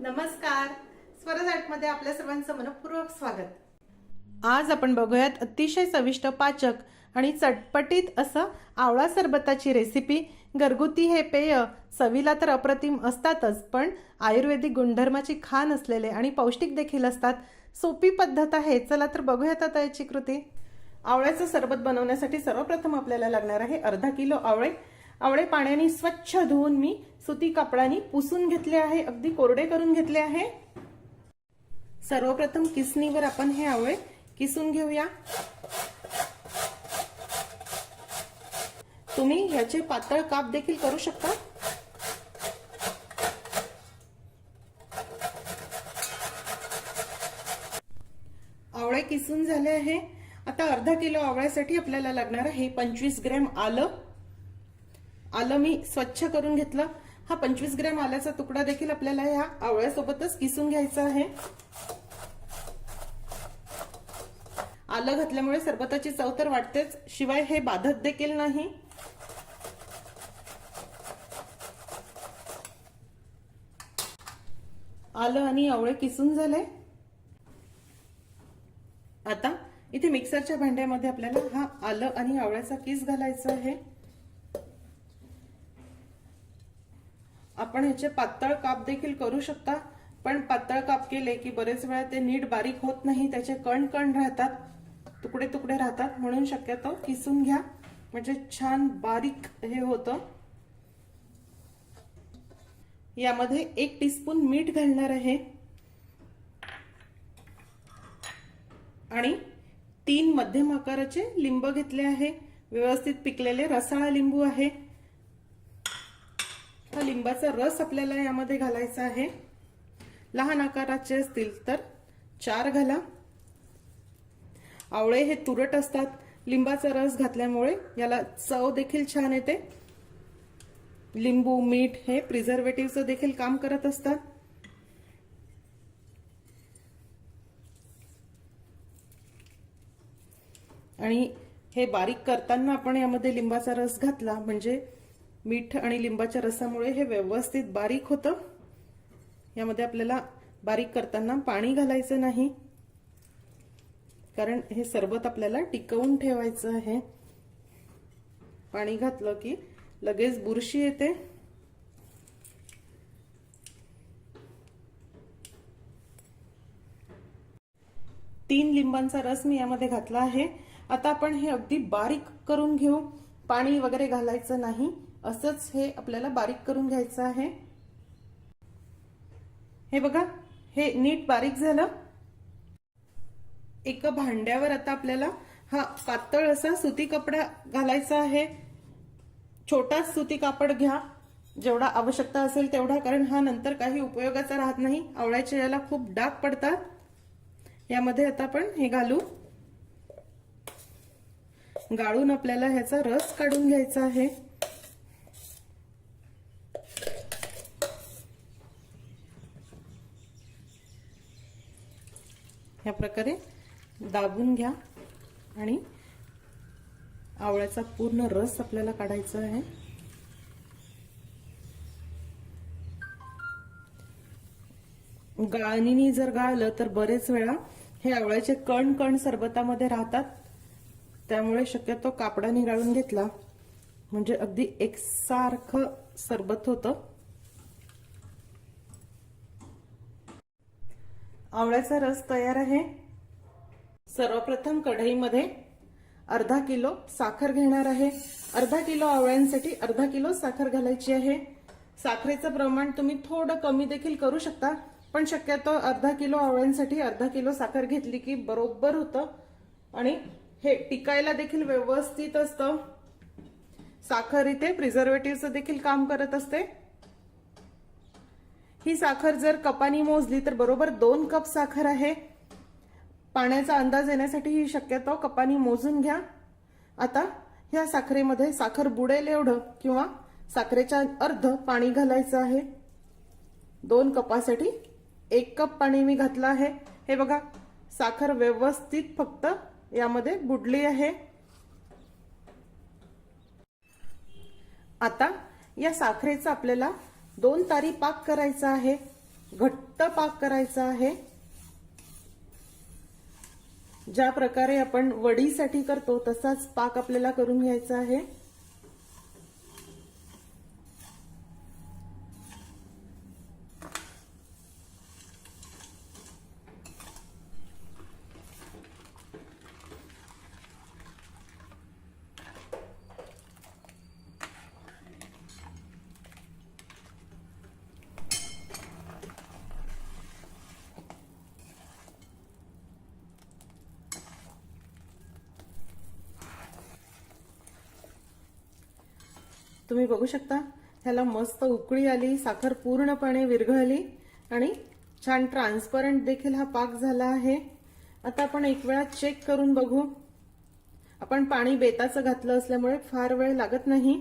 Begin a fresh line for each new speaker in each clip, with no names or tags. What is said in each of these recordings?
नमस्कार. स्वरजाटमध्ये आपल्या सर्वांचं मनपूर्वक स्वागत. आज आपण बघूयात अतिशय चविष्ट पाचक आणि चटपटीत असं आवळा सरबताची रेसिपी घरगुती हे पेय चवीला तर अप्रतिम असतातच पण आयुर्वेदिक गुणधर्माची खाण असलेले आणि पौष्टिक देखील असतात. सोपी पद्धत आहे चला तर बघूयात आता याची कृती. आवळ्याचं सरबत बनवण्यासाठी सर्वप्रथम आपल्याला लागणार आहे अर्धा किलो आवळे. आवळे पाण्याने स्वच्छ धुवून मी सुती कापडाने पुसून घेतले आहे. अगदी कोरडे करून घेतले आहे. सर्वप्रथम किसणीवर आपण हे आवळे किसून घेऊया. तुम्ही ह्याचे पातळ काप देखील करू शकता. आवळे किसून झाले आहे. आता अर्धा किलो आवळ्यासाठी आपल्याला लागणार आहे पंचवीस ग्रॅम आलं. आलं मी स्वच्छ करून घेतलं. हा पंचवीस ग्रॅम आल्याचा तुकडा देखील आपल्याला ह्या आवळ्यासोबतच किसून घ्यायचा आहे. आलं घातल्यामुळे सरबताची चव तर वाटतेच शिवाय हे बाधत देखील नाही. आलं आणि आवळे किसून झाले. आता इथे मिक्सरच्या भांड्यामध्ये आपल्याला हा आलं आणि आवळ्याचा किस घालायचा आहे. आपण ह्याचे पातळ काप देखील करू शकता. पण पातळ काप केले की बरेच वेळा ते नीट बारीक होत नाही त्याचे कण कण राहतात तुकडे तुकडे राहतात. म्हणून शक्यतो किसून घ्या. म्हणजे छान बारीक हे होतं. यामध्ये एक टीस्पून मीठ घालणार आहे. आणि तीन मध्यम आकाराचे लिंब घेतले आहे. व्यवस्थित पिकलेले रसाळा लिंबू आहे. हा लिंबाचा रस आपल्याला यामध्ये घालायचा आहे. लहान आकाराचे असतील तर चार घाला. आवळे हे तुरट असतात. लिंबाचा रस घातल्यामुळे याला चव देखील छान येते. लिंबू मीठ हे प्रिझर्वेटिव्हचं देखील काम करत असतात. आणि हे बारीक करताना आपण यामध्ये लिंबाचा रस घातला म्हणजे मीठ आणि लिंबाच्या रसामुळे हे व्यवस्थित बारीक होतं. यामध्ये आपल्याला बारीक करताना पाणी घालायचं नाही. कारण हे सरबत आपल्याला टिकवून ठेवायचं आहे. पाणी घातलं की लगेच बुरशी येते. तीन लिंबांचा रस मी यामध्ये घातला आहे. आता आपण हे अगदी बारीक करून घेऊ. पाणी वगैरे घालायचं नाही. असंच हे आपल्याला बारीक करून घ्यायचं आहे. हे बघा हे नीट बारीक झालं. एका भांड्यावर आता आपल्याला हा पातळ असा सुती कपडा घालायचा आहे. छोटा सुती कापड घ्या. जेवढा आवश्यकता असेल तेवढा कारण हा नंतर काही उपयोगाचा राहत नाही. आवळ्याच्या याला खूप डाग पडतात. यामध्ये आता आपण हे घालू. गाळून आपल्याला ह्याचा रस काढून घ्यायचा आहे. ह्या प्रकारे दाबून घ्या आणि आवळ्याचा पूर्ण रस आपल्याला काढायचा आहे. गाळणीने जर गाळलं तर बरेच वेळा हे आवळ्याचे कण कण सरबतामध्ये राहतात. त्यामुळे शक्यतो कापडाने गाळून घेतला. म्हणजे अगदी एकसारखं सरबत होतं. आवळ्याचा रस तयार आहे. सर्वप्रथम कढईमध्ये अर्धा किलो साखर घेणार आहे. अर्धा किलो आवळ्यांसाठी अर्धा किलो साखर घालायची आहे. साखरेचं प्रमाण तुम्ही थोडं कमी देखील करू शकता पण शक्यतो अर्धा किलो आवळ्यांसाठी अर्धा किलो साखर घेतली की बरोबर होतं. आणि हे टिकायला देखील व्यवस्थित असतं. साखर इथे प्रिझर्वेटिव्हचं देखील काम करत असते. ही साखर जर कपानी मोजली तर बरोबर दोन कप साखर आहे. पाण्याचा अंदाज येण्यासाठी ही शक्यतो कपानी मोजून घ्या. आता ह्या साखरेमध्ये साखर बुडेल एवढं किंवा साखरेच्या अर्ध पाणी घालायचं आहे. दोन कपासाठी एक कप पाणी मी घातलं आहे. हे बघा साखर व्यवस्थित फक्त यामध्ये बुडली आहे. आता या साखरेचा आपल्याला दोन तारी पाक करायचा आहे. घट्ट पाक करायचा आहे. ज्या प्रकारे आपण वडीसाठी करतो तसाच पाक आपल्याला करून घ्यायचा आहे. तुम्ही बघू शकता ह्याला मस्त उकळी आली साखर पूर्णपणे विरघळली आणि छान ट्रान्सपरंट देखील हा पाक झाला आहे. आता आपण एक वेळा चेक करून बघू. आपण पाणी बेताचं घातलं असल्यामुळे फार वेळ लागत नाही.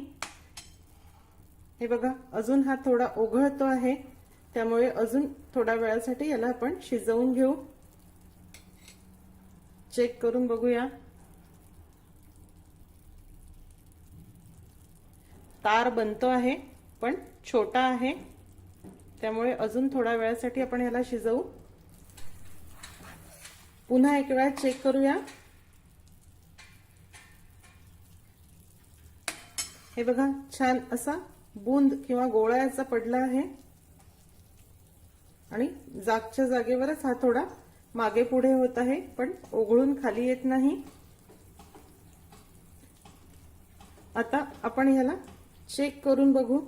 हे बघा अजून हा थोडा ओघळतो आहे. त्यामुळे अजून थोड्या वेळासाठी याला आपण शिजवून घेऊ. चेक करून बघूया. तार बनतो आहे पण छोटा आहे. त्यामुळे अजून थोड्या वेळासाठी आपण ह्याला शिजवू. पुन्हा एक वेळा चेक करूया. हे बघा छान असा बूंद किंवा गोळा याचा पडला आहे. आणि जागच्या जागेवरच हा थोडा मागे पुढे होत आहे पण ओघळून खाली येत नाही. आता आपण ह्याला चेक करून बघू.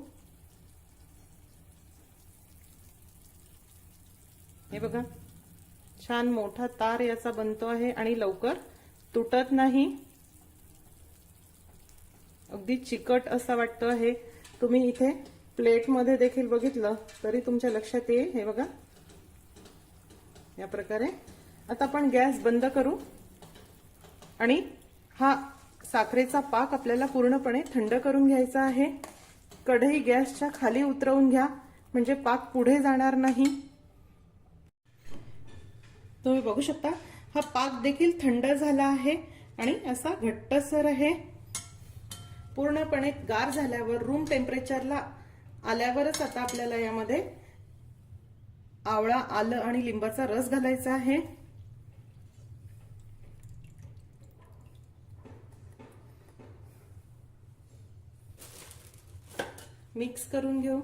हे बघा. छान मोठा तार याचा बनतो आहे आणि लवकर तुटत नाही. अगदी चिकट असा वाटतो आहे तुम्ही इथे प्लेटमध्ये देखील बघितलं तरी तुमच्या लक्षात येईल. हे बघा. या प्रकारे. आता आपण गॅस बंद करू. आणि हा साखरेचा पाक आपल्याला पूर्णपणे थंड करून घ्यायचा आहे. कढई गॅसच्या खाली उतरवून घ्या म्हणजे पाक पुढे जाणार नाही. तुम्ही बघू शकता हा पाक देखील थंड झाला आहे आणि असा घट्टसर आहे. पूर्णपणे गार झाल्यावर रूम टेम्परेचरला आल्यावरच आता आपल्याला यामध्ये आवळा आलं आणि लिंबाचा रस घालायचा आहे. मिक्स करून घेऊ.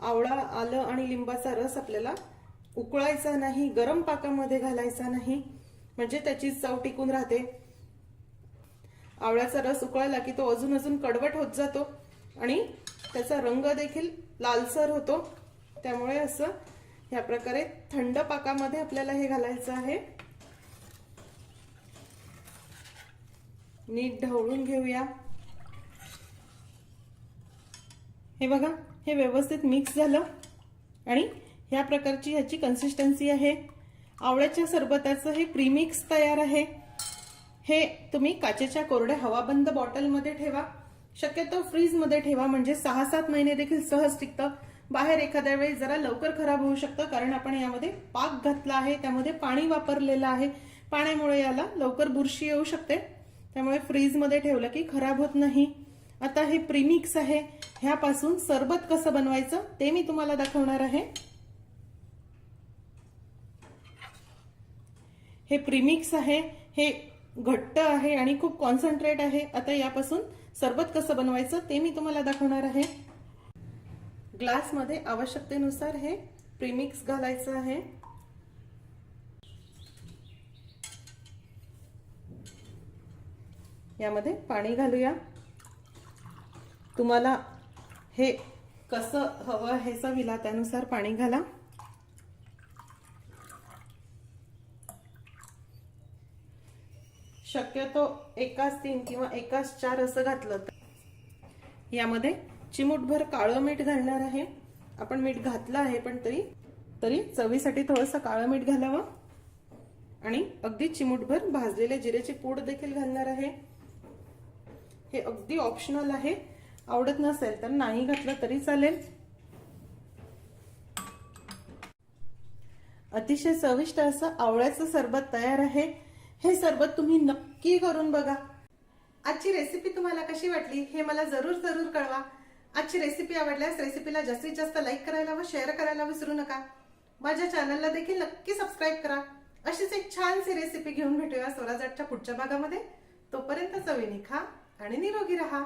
आवळा आलं आणि लिंबाचा रस आपल्याला उकळायचा नाही गरम पाकामध्ये घालायचा नाही म्हणजे त्याची चव टिकून राहते. आवळ्याचा रस उकळला की तो अजून अजून कडवट होत जातो आणि त्याचा रंग देखील लालसर होतो. त्यामुळे असं ह्या प्रकारे थंड पाकामध्ये आपल्याला हे घालायचं आहे. नीट ढवळून घेऊया. हे बघा हे व्यवस्थित मिक्स झालं. आणि ह्या प्रकारची ह्याची कन्सिस्टन्सी आहे. आवळ्याच्या सरबताचं हे प्रीमिक्स तयार आहे. हे तुम्ही काचेच्या कोरड्या हवाबंद बॉटलमध्ये ठेवा. शक्यतो फ्रीजमध्ये ठेवा म्हणजे सहा सात महिने देखील सहज टिकतं. बाहेर एखाद्या वेळी जरा लवकर खराब होऊ शकतं कारण आपण यामध्ये पाक घातला आहे त्यामध्ये पाणी वापरलेलं आहे. पाण्यामुळे याला लवकर बुरशी येऊ शकते. त्यामुळे फ्रीजमध्ये ठेवलं की खराब होत नाही. आता हे प्रीमिक्स आहे. ह्यापासून सरबत कसं बनवायचं ते मी तुम्हाला दाखवणार आहे. हे प्रीमिक्स आहे. हे घट्ट आहे आणि खूप कॉन्सन्ट्रेट आहे. आता यापासून सरबत कसं बनवायचं ते मी तुम्हाला दाखवणार आहे. ग्लासमध्ये आवश्यकतेनुसार हे प्रीमिक्स घालायचं आहे. यामध्ये पाणी घालूया. तुम्हाला हे कसं हवं हे चवीला त्यानुसार पाणी घाला. शक्यतो एकाच तीन किंवा एकाच चार असं घातलं तर. यामध्ये चिमूटभर काळं मीठ घालणार आहे. आपण मीठ घातलं आहे पण तरी तरी चवीसाठी थोडंसं काळं मीठ घालावं. आणि अगदी चिमूटभर भाजलेले जिरेची पूड देखील घालणार आहे. हे अगदी ऑप्शनल आहे. आवडत नसेल तर नाही घातलं तरी चालेल. अतिशय चविष्ट असं आवळ्याचं सरबत तयार आहे. हे सरबत तुम्ही नक्की करून बघा. आजची रेसिपी तुम्हाला कशी वाटली हे मला जरूर जरूर कळवा. आजची रेसिपी आवडल्यास रेसिपीला जास्तीत जास्त लाईक करायला व शेअर करायला विसरू नका. माझ्या चॅनलला देखील नक्की सबस्क्राईब करा. अशीच एक छानशी रेसिपी घेऊन भेटूया स्वराजाटच्या पुढच्या भागामध्ये. तोपर्यंत चवीने खा. आणि निरोगी राहा.